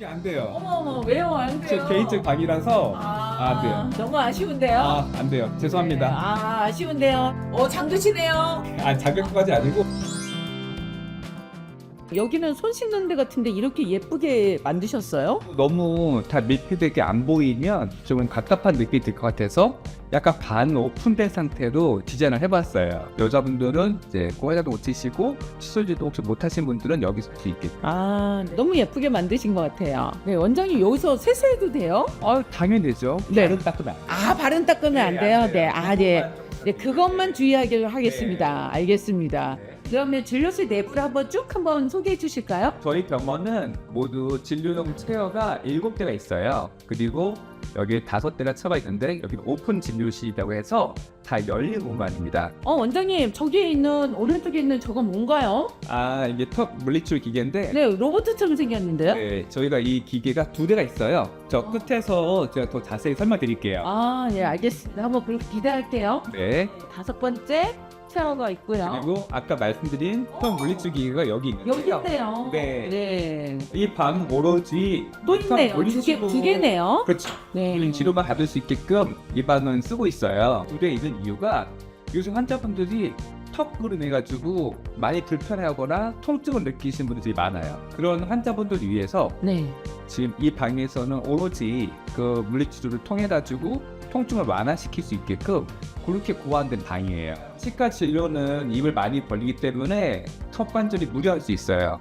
여기 안 돼요. 어머 어머 왜요 안 제 돼요? 개인적 방이라서 아, 안 돼요. 너무 아쉬운데요. 아, 안 돼요. 네, 죄송합니다. 아 아쉬운데요. 어 장두치네요. 아, 자격까지 아니고 여기는 손 씻는 데 같은데 이렇게 예쁘게 만드셨어요? 너무 다 밀폐되게 안 보이면 좀 갑갑한 느낌이 들 것 같아서 약간 반 오픈된 상태로 디자인을 해봤어요. 여자분들은 이제 꼬야도 못 치시고 칫솔질도 혹시 못 하신 분들은 여기 쓸수 있게. 아 너무 예쁘게 만드신 것 같아요. 네 원장님 여기서 세수해도 돼요? 아 당연히죠. 네. 발은 돼요. 아 발은 닦으면 안 네, 돼요? 안 돼요. 네, 아 네. 네 그것만 주의하기로 하겠습니다. 알겠습니다. 네. 그러면 진료실 내부를 한번 쭉 한번 소개해 주실까요? 저희 병원은 모두 진료용 체어가 7대가 있어요. 그리고 여기 다섯 대가 처가 있는데 여기 오픈 진료실이라고 해서 다 열린 공간입니다. 어 원장님 저기에 있는 오른쪽에 있는 저건 뭔가요? 아 이게 턱 물리치료 기계인데 네 로봇처럼 생겼는데요? 네, 저희가 이 기계가 두 대가 있어요. 저 끝에서 제가 더 자세히 설명드릴게요. 아네 알겠습니다. 한번 그럼 기대할게요. 네. 다섯 번째 체어가 있고요. 그리고 아까 말씀드린 턱 물리치료 기계가 여기 있는데요. 여기 있네요. 네. 네. 이방 오로지 또 있네요. 두 개, 물리치료- 두 개네요. 그렇죠. 네. 치료만 받을 수 있게끔 이 방은 쓰고 있어요. 두대 있는 이유가 요즘 환자분들이 턱으로 인해가지고 많이 불편해하거나 통증을 느끼시는 분들이 많아요. 그런 환자분들 위해서 네. 지금 이 방에서는 오로지 그 물리치료를 통해 가지고 통증을 완화시킬 수 있게끔 그렇게 고안된 방이에요. 치과 진료는 입을 많이 벌리기 때문에 턱 관절이 무리할 수 있어요.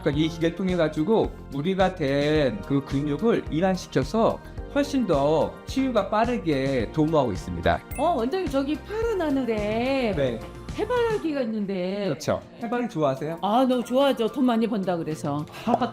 그러니까 이 기계를 통해 가지고 무리가 된 그 근육을 이완시켜서 훨씬 더 치유가 빠르게 도모하고 있습니다. 어 원장님 저기 파란 하늘에 네, 해바라기가 있는데 그렇죠. 해바라기 좋아하세요? 아 너무 좋아하죠. 돈 많이 번다 그래서.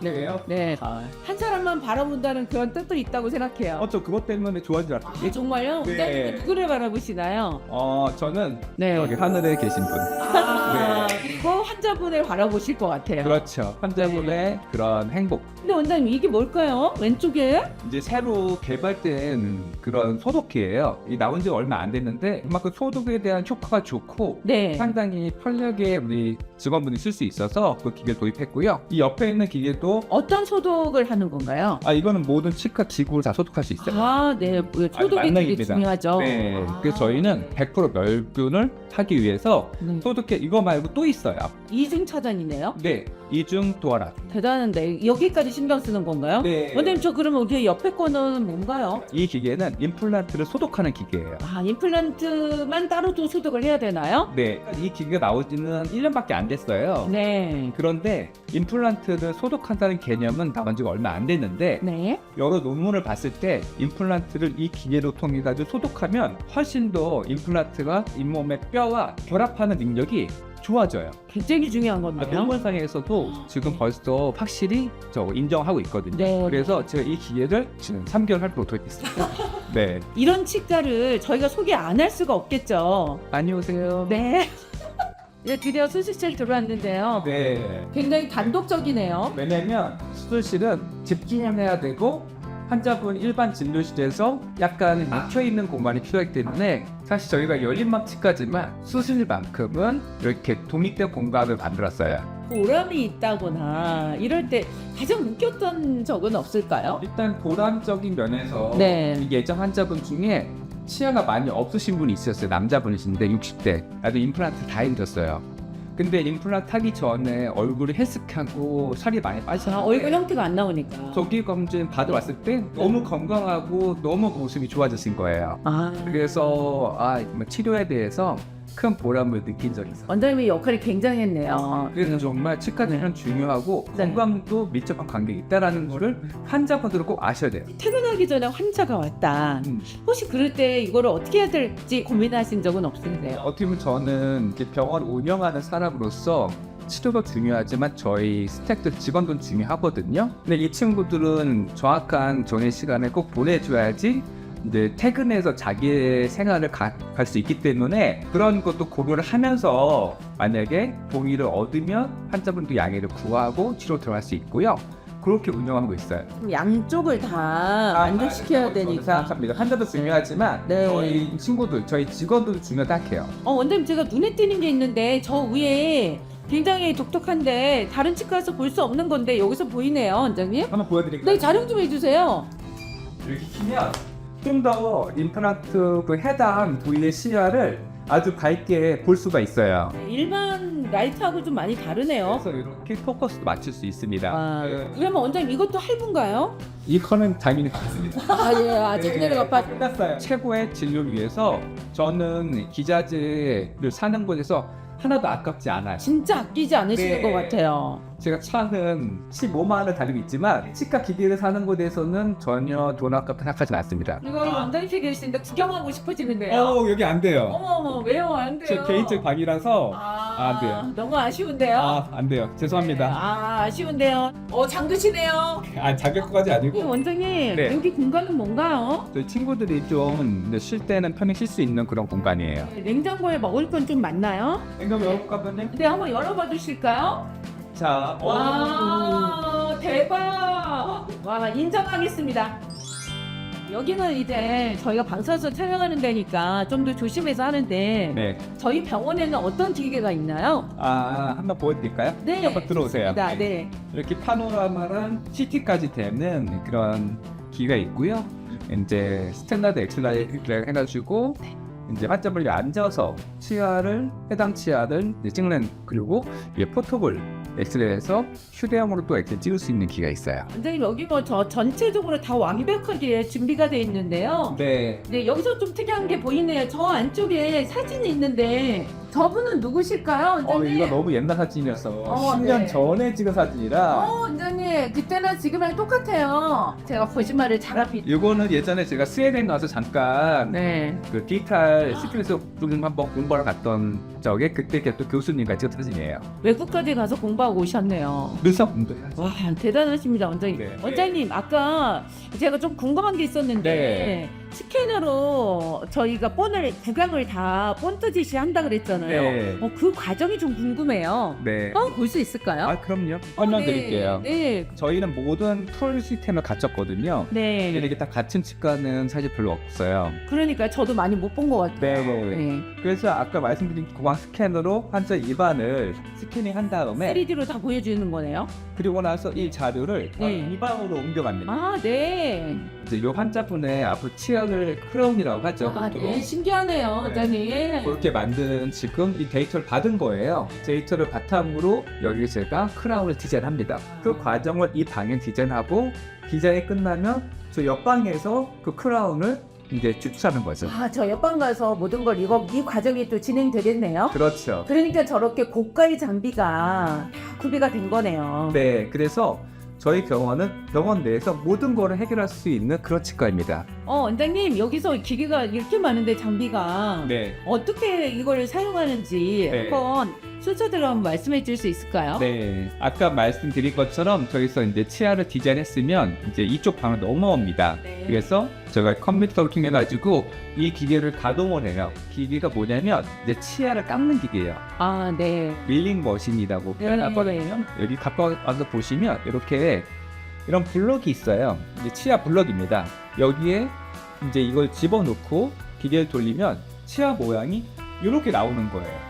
네. 네. 한 사람만 바라본다는 그런 뜻도 있다고 생각해요. 어, 저 그것 때문에 좋아하는 줄 아, 알았어요. 정말요? 네. 원장님은 누구를 바라보시나요? 어, 저는 네. 여기 하늘에 계신 분. 아, 그리고 환자분을 바라보실 것 같아요. 그렇죠. 환자분의 그런 행복. 근데 원장님 이게 뭘까요? 왼쪽에? 이제 새로 개발된 그런 소독기예요. 이 나온 지 얼마 안 됐는데 그만큼 소독에 대한 효과가 좋고 네. 상당히 편리하게 우리 직원분이 쓸 수 있어서 그 기계를 도입했고요. 이 옆에 있는 기계도 어떤 소독을 하는 건가요? 아 이거는 모든 치과 기구를 다 소독할 수 있어요. 아, 네. 소독이 되게 만능입니다. 중요하죠. 네. 아. 그래서 저희는 100% 멸균을 하기 위해서 네. 소독기 이거 말고 또 있어요. 이중 차단이네요. 네. 이중 도어락. 대단한데 여기까지 신경 쓰는 건가요? 네. 원장님 저 그러면 우리 옆에 거는 뭔가요? 이 기계는 임플란트를 소독하는 기계예요. 아 임플란트만 따로 또 소독을 해야 되나요? 네, 이 기계가 나온 지는 1년밖에 안 됐어요. 네. 그런데 임플란트를 소독한다는 개념은 나온 지가 얼마 안 됐는데 네. 여러 논문을 봤을 때 임플란트를 이 기계로 통해 가지고 소독하면 훨씬 더 임플란트가 잇몸의 뼈와 결합하는 능력이 좋아져요. 굉장히 중요한 아, 건데요. 논문상에서도 지금 벌써 확실히 저 인정하고 있거든요. 네. 그래서 제가 이 기계를 지금 3개월 할도록 있습니다. 네, 이런 치과를 저희가 소개 안 할 수가 없겠죠. 많이 오세요. 네. 네, 드디어 수술실 들어왔는데요. 네. 굉장히 단독적이네요. 왜냐면 수술실은 집중을 해야 되고 환자분 일반 진료실에서 약간 막혀 있는 공간이 필요하기 때문에 사실 저희가 열린망치까지만 수술만큼은 이렇게 독립된 공간을 만들었어요. 보람이 있다거나 이럴 때 가장 웃겼던 적은 없을까요? 일단 보람적인 면에서 네. 이 예전 환자분 중에 치아가 많이 없으신 분이 있었어요. 남자분이신데 60대. 나도 임플란트 다 힘들었어요. 근데 임플란트 하기 전에 얼굴이 헬스하고 살이 많이 아, 빠졌어요. 얼굴 형태가 안 나오니까. 조기 검진 받아왔을 때 너무 건강하고 너무 모습이 좋아지신 거예요. 아, 그래서 아 정말 치료에 대해서 큰 보람을 느낀 적이 있어요. 원장님의 역할이 굉장했네요. 그래서 정말 치과는 중요하고 네. 건강도 밀접한 관계가 있다라는 거를 환자분들은 꼭 아셔야 돼요. 퇴근하기 전에 환자가 왔다. 음. 혹시 그럴 때 이거를 어떻게 해야 될지 고민하신 적은 없으세요? 어떻게 보면 저는 이제 병원 운영하는 사람으로서 치료도 중요하지만 저희 스태프들 직원도 중요하거든요. 근데 이 친구들은 정확한 정해 시간에 꼭 보내줘야지 이제 퇴근해서 자기의 생활을 갈 수 있기 때문에 그런 것도 고려를 하면서 만약에 동의를 얻으면 환자분도 양해를 구하고 치료 들어갈 수 있고요. 그렇게 운영하고 있어요. 양쪽을 다 만족시켜야 저는 되니까. 생각합니다. 환자도 중요하지만 네. 저희 친구들, 저희 직원들도 중요하다 해요. 어, 원장님 제가 눈에 띄는 게 있는데 저 위에 굉장히 독특한데 다른 치과에서 볼 수 없는 건데 여기서 보이네요, 원장님. 한번 보여드릴까요? 네, 촬영 좀 해주세요. 이렇게 키면 좀 더 임플란트 그 해당 부위의 시야를 아주 밝게 볼 수가 있어요. 네, 일반 라이트하고 좀 많이 다르네요. 그래서 이렇게 포커스도 맞출 수 있습니다. 아, 네. 그러면 원장님 이것도 할부인가요? 이 커는 당연히 같습니다. 아, 예, 아직 네, 내려가 봐. 끝났어요. 최고의 진료를 위해서 저는 기자재를 사는 곳에서 하나도 아깝지 않아요. 진짜 아끼지 않으시는 네. 것 같아요. 제가 차는 15만 원을 달리고 있지만 치과 기계를 사는 곳에서는 전혀 돈 아깝다 생각하지 않습니다. 이거 원장님 ፊ 계시는데 구경하고 싶어지는데요. 어 여기 안 돼요. 어머, 왜요? 안 돼요. 제 개인적 방이라서 아, 안 돼요. 너무 아쉬운데요. 아 안 돼요. 죄송합니다. 아, 아쉬운데요. 어, 장드시네요. 아 자격까지 아니고 원장님, 네. 여기 공간은 뭔가요? 저희 친구들이 좀 쉴 때는 편히 쉴 수 있는 그런 공간이에요. 냉장고에 먹을 건 좀 많나요? 냉장고 열어볼까 보님? 네, 한번 열어봐 주실까요? 자, 와, 대박! 와, 인정하겠습니다. 여기는 이제 저희가 방사선 촬영하는 데니까 좀 더 조심해서 하는데 네. 저희 병원에는 어떤 기계가 있나요? 아 한번 보여드릴까요? 네, 한번 들어오세요. 네, 네. 이렇게 파노라마랑 CT까지 되는 그런 기가 있고요. 이제 스탠다드 엑스라이를 해가지고 이제 환자분이 앉아서 치아를 해당 치아를 찍는 그리고 이게 포토볼 엑스레이에서 휴대용으로 또 엑스레이 찍을 수 있는 기가 있어요. 원장님 여기 뭐 저 전체적으로 다 완벽하게 준비가 돼 있는데요. 네. 네, 여기서 좀 특이한 게 보이네요. 저 안쪽에 사진이 있는데 저분은 누구실까요, 어 원장님? 이거 너무 옛날 사진이어서 어, 10년 네. 전에 찍은 사진이라 어, 원장님 그때랑 지금이랑 똑같아요. 제가 거짓말을 잘 합니다. 이거는 예전에 제가 스웨덴 가서 잠깐 네. 그 디지털 시크릿 좀 한번 공부하러 갔던 적에 그때 또 교수님과 찍은 사진이에요. 외국까지 가서 공부하고 오셨네요. 눈썹 공부해야죠. 와 대단하십니다 원장님. 네. 원장님 아까 제가 좀 궁금한 게 있었는데 네. 스캐너로 저희가 본을 구강을 다 본뜨듯이 한다 그랬잖아요. 네. 어, 그 과정이 좀 궁금해요. 네. 한번 볼 수 있을까요? 아 그럼요. 어, 설명드릴게요. 네. 네. 저희는 모든 툴 시스템을 갖췄거든요. 네. 근데 이게 다 갖춘 치과는 사실 별로 없어요. 그러니까 저도 많이 못 본 것 같아요. 네. 네. 그래서 아까 말씀드린 구강 스캐너로 환자 입안을 스캐닝 한 다음에 3D로 다 보여주는 거네요. 그리고 나서 이 자료를 네. 입안으로 옮겨갑니다. 아, 네. 이제 이 환자분의 앞으로 치아를 크라운이라고 하죠. 아, 네. 신기하네요, 원장님. 그렇게 만든 지금 이 데이터를 받은 거예요. 데이터를 바탕으로 여기 제가 크라운을 디자인합니다. 그 과정을 이 방에 디자인하고 디자인이 끝나면 저 옆방에서 그 크라운을 이제 주차하는 거죠. 아, 저 옆방 가서 모든 걸 이거 이 과정이 또 진행되겠네요. 그렇죠. 그러니까 저렇게 고가의 장비가 다 구비가 된 거네요. 네, 그래서 저희 병원은 병원 내에서 모든 거를 해결할 수 있는 그런 치과입니다. 어, 원장님 여기서 기계가 이렇게 많은데 장비가 네. 어떻게 이걸 사용하는지 네. 한번 순서대로 한번 말씀해 줄 수 있을까요? 네, 아까 말씀드린 것처럼 저기서 이제 치아를 디자인했으면 이제 이쪽 방을 넘어옵니다. 네. 그래서 제가 컴퓨터를 통해 가지고 이 기계를 가동을 해요. 기계가 뭐냐면 이제 치아를 깎는 기계예요. 아, 네. 밀링 머신이라고 네. 표현하거든요. 여기 가까워서 보시면 이렇게 이런 블럭이 있어요. 이제 치아 블럭입니다. 여기에 이제 이걸 집어넣고 기계를 돌리면 치아 모양이 이렇게 나오는 거예요.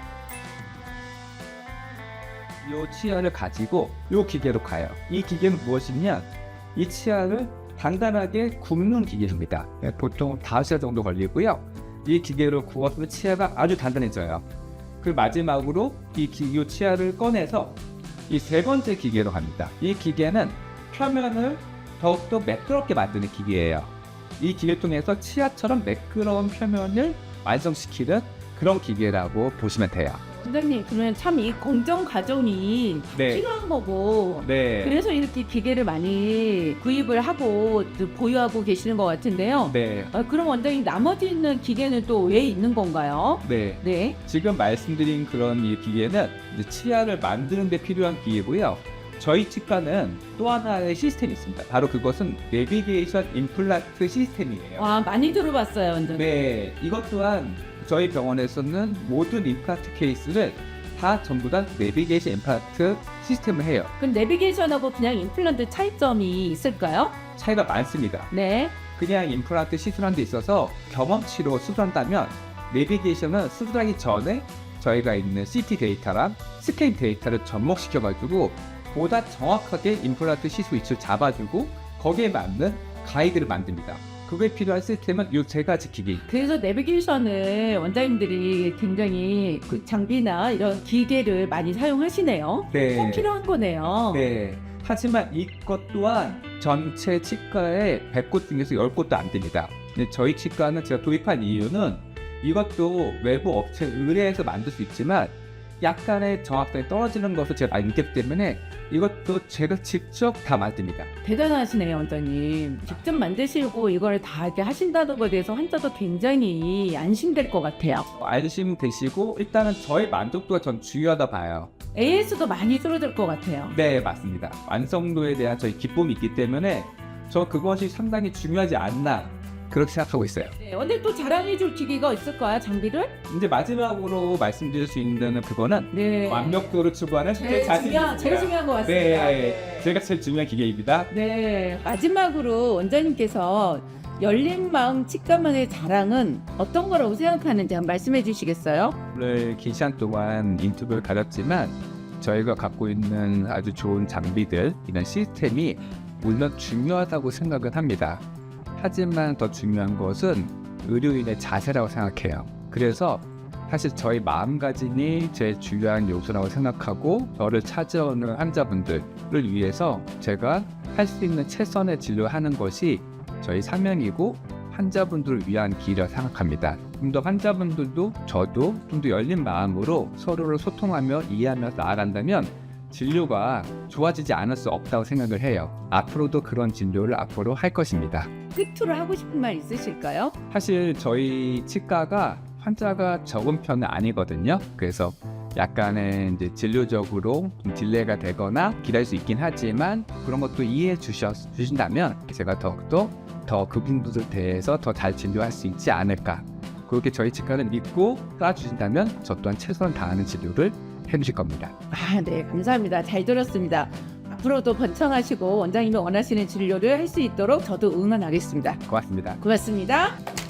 이 치아를 가지고 이 기계로 가요. 이 기계는 무엇이냐? 이 치아를 단단하게 굽는 기계입니다. 네, 보통 5시간 정도 걸리고요. 이 기계로 구웠으면 치아가 아주 단단해져요. 그 마지막으로 이 기교 치아를 꺼내서 이 세 번째 기계로 갑니다. 이 기계는 표면을 더욱더 매끄럽게 만드는 기계예요. 이 기계를 통해서 치아처럼 매끄러운 표면을 완성시키는 그런 기계라고 보시면 돼요. 원장님, 그러면 참 이 공정 과정이 네. 필요한 거고 네. 그래서 이렇게 기계를 많이 구입을 하고 또 보유하고 계시는 것 같은데요. 네. 아, 그럼 원장님 나머지 있는 기계는 또 왜 있는 건가요? 네. 네. 지금 말씀드린 그런 이 기계는 이제 치아를 만드는 데 필요한 기계고요. 저희 치과는 또 하나의 시스템이 있습니다. 바로 그것은 내비게이션 임플란트 시스템이에요. 와 많이 들어봤어요, 원장님. 네, 이것 또한 저희 병원에서는 모든 임플란트 케이스를 다 전부 다 내비게이션 임플란트 시스템을 해요. 그럼 내비게이션하고 그냥 임플란트 차이점이 있을까요? 차이가 많습니다. 네. 그냥 임플란트 시술하는 데 있어서 경험치로 수술한다면 내비게이션은 수술하기 전에 저희가 있는 CT 데이터랑 스캔 데이터를 접목시켜가지고 보다 정확하게 임플란트 시술 위치를 잡아주고 거기에 맞는 가이드를 만듭니다. 그게 필요한 시스템은 이세 가지 기기. 그래서 내비게이션을 원장님들이 굉장히 그 장비나 이런 기계를 많이 사용하시네요. 네. 꼭 필요한 거네요. 네. 하지만 이것 또한 전체 치과의 100곳 중에서 10곳도 안 됩니다. 근데 저희 치과는 제가 도입한 이유는 이것도 외부 업체 의뢰해서 만들 수 있지만 약간의 정확성이 떨어지는 것을 제가 알기 때문에 이것도 제가 직접 다 만듭니다. 대단하시네요, 원장님. 직접 만드시고 이걸 다 이렇게 하신다는 것에 대해서 환자도 굉장히 안심될 것 같아요. 알심 되시고 일단은 저의 만족도가 전 중요하다 봐요. AS도 많이 줄어들 것 같아요. 네, 맞습니다. 완성도에 대한 저희 기쁨이 있기 때문에 저 그것이 상당히 중요하지 않나 그렇게 생각하고 있어요. 네, 오늘 또 자랑해줄 기기가 있을까요, 장비를? 이제 마지막으로 말씀드릴 수 있는 그거는 네. 완벽도를 추구하는 제 제일. 중요한, 제일 중요한 것 같습니다. 네, 제가 제일 중요한 기계입니다. 네, 마지막으로 원장님께서 열린 마음 치과만의 자랑은 어떤 거라고 생각하는지 한번 말씀해 주시겠어요? 오늘 긴 시간 동안 인터뷰를 가졌지만 저희가 갖고 있는 아주 좋은 장비들 이런 시스템이 물론 중요하다고 생각은 합니다. 하지만 더 중요한 것은 의료인의 자세라고 생각해요. 그래서 사실 저희 마음가짐이 제일 중요한 요소라고 생각하고 저를 찾아오는 환자분들을 위해서 제가 할 수 있는 최선의 진료하는 것이 저희 사명이고 환자분들을 위한 길이라 생각합니다. 좀 더 환자분들도 저도 좀 더 열린 마음으로 서로를 소통하며 이해하며 나아간다면 진료가 좋아지지 않을 수 없다고 생각을 해요. 앞으로도 그런 진료를 앞으로 할 것입니다. 끝으로 하고 싶은 말 있으실까요? 사실 저희 치과가 환자가 적은 편은 아니거든요. 그래서 약간의 이제 진료적으로 좀 딜레이가 되거나 기다릴 수 있긴 하지만 그런 것도 이해해 주셨, 주신다면 제가 더욱더 더 그분들에 대해서 더 잘 진료할 수 있지 않을까. 그렇게 저희 치과를 믿고 따주신다면 저 또한 최선을 다하는 진료를 해주실 겁니다. 아, 네, 감사합니다. 잘 들었습니다. 앞으로도 번창하시고 원장님이 원하시는 진료를 할 수 있도록 저도 응원하겠습니다. 고맙습니다. 고맙습니다.